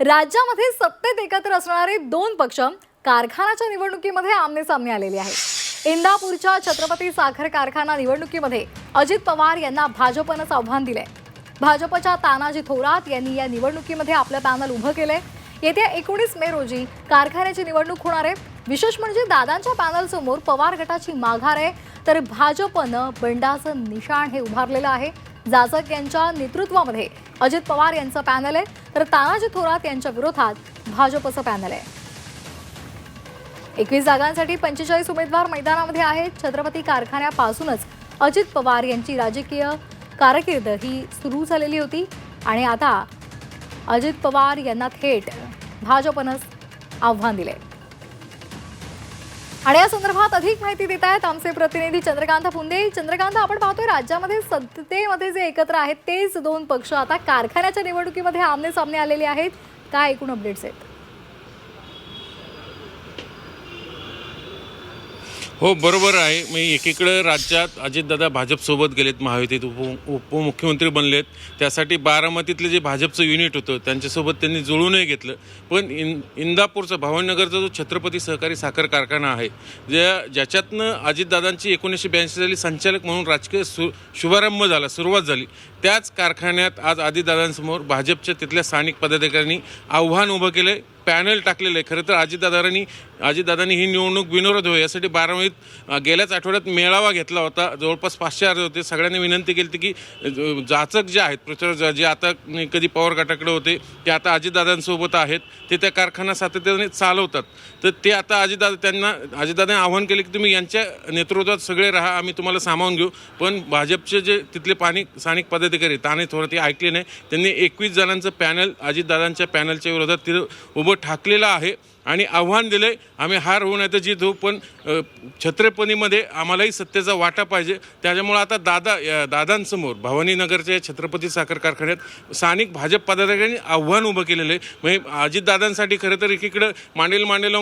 राज्यामध्ये सत्तेत एकत्र असणारे दोन पक्ष कारखानाच्या निवडणुकीमध्ये आमने सामने आलेले आहेत. इंदापूरच्या छत्रपती साखर कारखाना निवडणुकीमध्ये अजित पवार यांना भाजपनंच आव्हान दिलंय. भाजपच्या तानाजी थोरात यांनी या निवडणुकीमध्ये आपलं पॅनल उभं केलंय. येत्या एकोणीस मे रोजी कारखान्याची निवडणूक होणार आहे. विशेष म्हणजे दादांच्या पॅनलसमोर पवार गटाची माघार आहे. तर भाजपनं बंडाचं निशाण हे उभारलेलं आहे. जाजक यांच्या नेतृत्वामध्ये अजित पवार यांचं पॅनल आहे. तर तानाजी थोरात यांच्या विरोधात भाजपचं पॅनल आहे. एकवीस जागांसाठी पंचेचाळीस उमेदवार मैदानामध्ये आहेत. छत्रपती कारखान्यापासूनच अजित पवार यांची राजकीय कारकीर्द ही सुरू झालेली होती. आणि आता अजित पवार यांना थेट भाजपनंच आव्हान दिले आणि या संदर्भात अधिक माहिती देत आहेत आमचे प्रतिनिधी चंद्रकांत फुंदे. चंद्रकांत आपण पाहतोय राज्यामध्ये सत्तेमध्ये जे एकत्र आहेत तेच दोन पक्ष आता कारखान्याच्या निवडणुकीमध्ये आमने सामने आलेले आहेत. काय एकूण अपडेट्स आहेत? हो बरोबर आहे. मी एकीकडे राज्यात अजितदादा भाजपसोबत गेलेत महायुतीत उप उपमुख्यमंत्री बनलेत. त्यासाठी बारामतीतलं जे भाजपचं युनिट होतं त्यांच्यासोबत त्यांनी जुळूनही घेतलं. पण इन इंदापूरचा भावनगरचा जो छत्रपती सहकारी साखर कारखाना आहे ज्या ज्याच्यातनं अजितदादांची एकोणीसशे ब्याऐंशी साली संचालक म्हणून राजकीय सु शुभारंभ झाला सुरुवात झाली त्याच कारखान्यात आज अजितदादांसमोर भाजपच्या तिथल्या स्थानिक पदाधिकाऱ्यांनी आव्हान उभं केलं पॅनल टाकलेलं आहे. खरं तर अजितदादांनी अजितदादांनी ही निवडणूक बिनविरोध व्हावी यासाठी बारामतीत गेल्याच आठवड्यात मेळावा घेतला होता. जवळपास पाचशे अर्ज होते. सगळ्यांनी विनंती केली होती की जाचक जे आहेत प्रचार जे आता कधी पवार गटाकडे होते ते आता अजितदादांसोबत आहेत. ते त्या कारखाना सातत्याने चालवतात. तर ते आता अजितदादा त्यांना अजितदादांनी आव्हान केले की तुम्ही यांच्या नेतृत्वात सगळे राहा आम्ही तुम्हाला सामावून घेऊ. पण भाजपचे जे तिथले पाणी स्थानिक पदाधिकारी ताने थोडं ते ऐकले नाही. त्यांनी एकवीस जणांचं पॅनल अजितदादांच्या पॅनलच्या विरोधात तिथं उभं ठाकलेला आहे. आणि आव्हान दिलं आम्ही हार होऊ नाही तर जीत होऊ पण अ, छत्रपतीमध्ये आम्हालाही सत्तेचा वाटा पाहिजे. त्याच्यामुळं आता दादा दादांसमोर भवानीनगरच्या छत्रपती साखर कारखान्यात स्थानिक भाजप पदाधिकाऱ्यांनी आव्हान उभं केलेलं आहे. म्हणजे अजितदादांसाठी खरं तर एकीकडं मांडेल मांडेल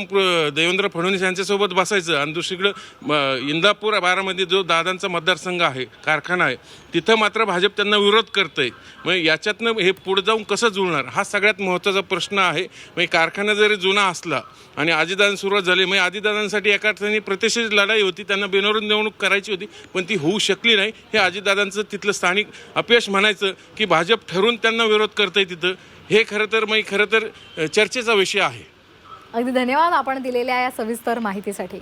देवेंद्र फडणवीस यांच्यासोबत बसायचं आणि दुसरीकडं इंदापूर बारामध्ये जो दादांचा मतदारसंघ आहे कारखाना आहे तिथं मात्र भाजप त्यांना विरोध करतंय. मग याच्यातनं हे पुढे जाऊन कसं जुळणार? हा सगळ्यात महत्त्वाचा प्रश्न आहे. म्हणजे कारखाना जरी जुना असला आणि आजीदान सुरुवात झाली. म्हणजे आजीदादांसाठी एका अर्थाने प्रतिष्ठित लढाई होती. त्यांना बिनवरून निवडणूक करायची होती. पण ती होऊ शकली नाही. हे आजीदादांचं तिथलं स्थानिक अपयश म्हणायचं की भाजप ठरून त्यांना विरोध करतंय तिथं. हे खरं तर मग खरं तर चर्चेचा विषय आहे. अगदी धन्यवाद आपण दिलेल्या या सविस्तर माहितीसाठी.